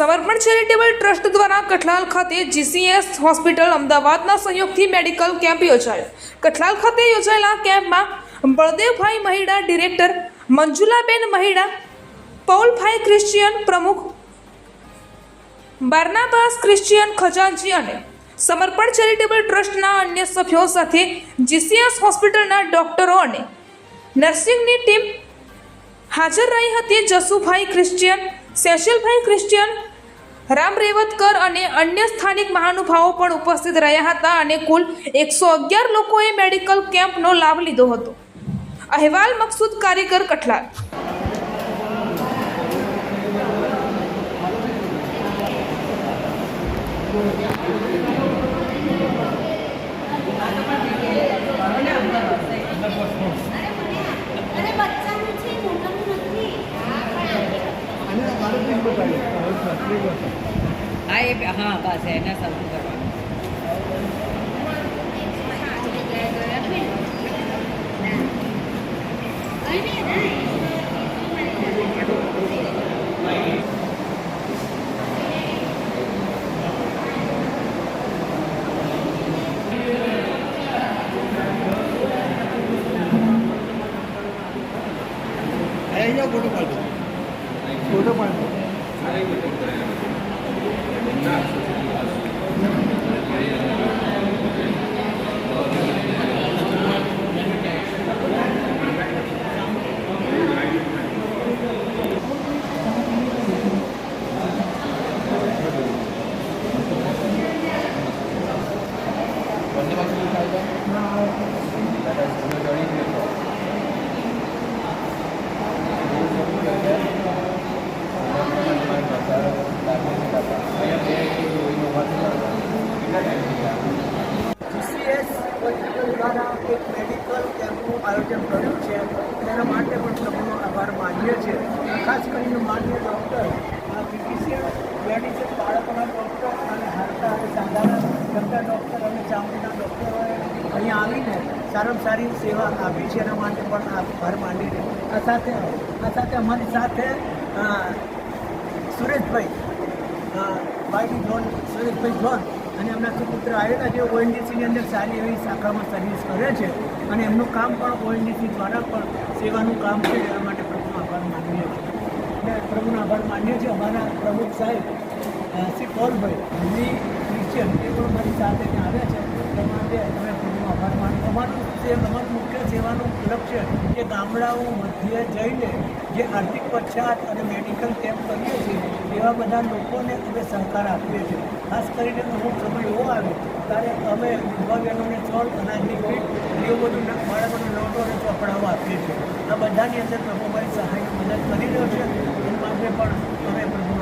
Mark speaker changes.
Speaker 1: સમર્પણ charitable trust દ્વારા કઠલાલ ખાતે જીસીએસ હોસ્પિટલ અમદાવાદના સહયોગથી મેડિકલ કેમ્પ યોજાયો. કઠલાલ ખાતે યોજાયેલા કેમ્પમાં બળદેવભાઈ મહિડા ડિરેક્ટર, મંજુલાબેન મહિડા, પૌલભાઈ ક્રિશ્ચિયન પ્રમુખ, બારનાબાસ ક્રિશ્ચિયન ખજાનજી અને સમર્પણ ચેરિટેબલ ટ્રસ્ટના અન્ય સભ્યો સાથે જીસીએસ હોસ્પિટલના ડોક્ટરો અને નર્સિંગની ટીમ હાજર રહી હતી જસુભાઈ ક્રિશ્ચિયન, સેશિલભાઈ ક્રિશ્ચિયન રામ રેવતકર અને અન્ય સ્થાનિક મહાનુભાવો પણ ઉપસ્થિત રહ્યા હતા અને કુલ એકસો અગિયાર લોકોએ મેડિકલ કેમ્પનો લાભ લીધો હતો. અહેવાલ મકસૂદ કારીગર કઠલાલ.
Speaker 2: અરે
Speaker 3: હા એ હા બસ એને સરખું કરવાનું.
Speaker 4: અહીંયા ફોટો પાડજો. ફોટો પાડજો જીસીએસ હોસ્પિટલ દ્વારા મેડિકલ કેમ્પનું આયોજન કર્યું છે. તેના માટે પણ સૌનો આભાર માનીએ છીએ. ખાસ કરીને માન્ય ડૉક્ટર ફિઝિશિયન મેડિસિન બાળકોના ડૉક્ટર અને હાડકા અને સાંધાના ગંદા ડૉક્ટર અને ચામડીના ડૉક્ટરોએ અહીંયા આવીને સારામાં સારી સેવા આપી છે. એના માટે પણ આભાર માનીએ આ સાથે આ સાથે અમારી સાથે સુરેશભાઈ બાઈક જોન સુરેશભાઈ જોન અને એમના સુપુત્ર આવેલા જે ઓએનડીસીની અંદર સારી એવી શાખામાં સર્વિસ કરે છે. અને એમનું કામ પણ ઓએનડીસી દ્વારા પણ સેવાનું કામ છે, એના માટે પ્રભુનો આભાર માનીએ છીએ. અને પ્રભુનો આભાર માનીએ છીએ. અમારા પ્રમુખ સાહેબ શ્રી પોલભાઈ હિન્દી ક્રિશ્ચિયન એ પણ મારી સાથે ત્યાં આવ્યા છે. માટે અમે પ્રભુનો આભાર માન અમારું જે અમારું મુખ્ય સેવાનું લક્ષ્ય કે ગામડાઓ મધ્યે જઈને જે આર્થિક પછાત અને મેડિકલ કેમ્પ કરીએ એવા બધા લોકોને અમે સહકાર આપીએ છીએ. ખાસ કરીને અમુક સમય એવો આવે ત્યારે અમે બહેનોને ચોળ અનાજની કીટ એવું બધું બાળકોને નોટો અને ચોપડાઓ આપીએ છીએ. આ બધાની અંદર પ્રભુ સહાય મદદ કરી રહ્યો છે. એ માટે પણ અમે પ્રભુ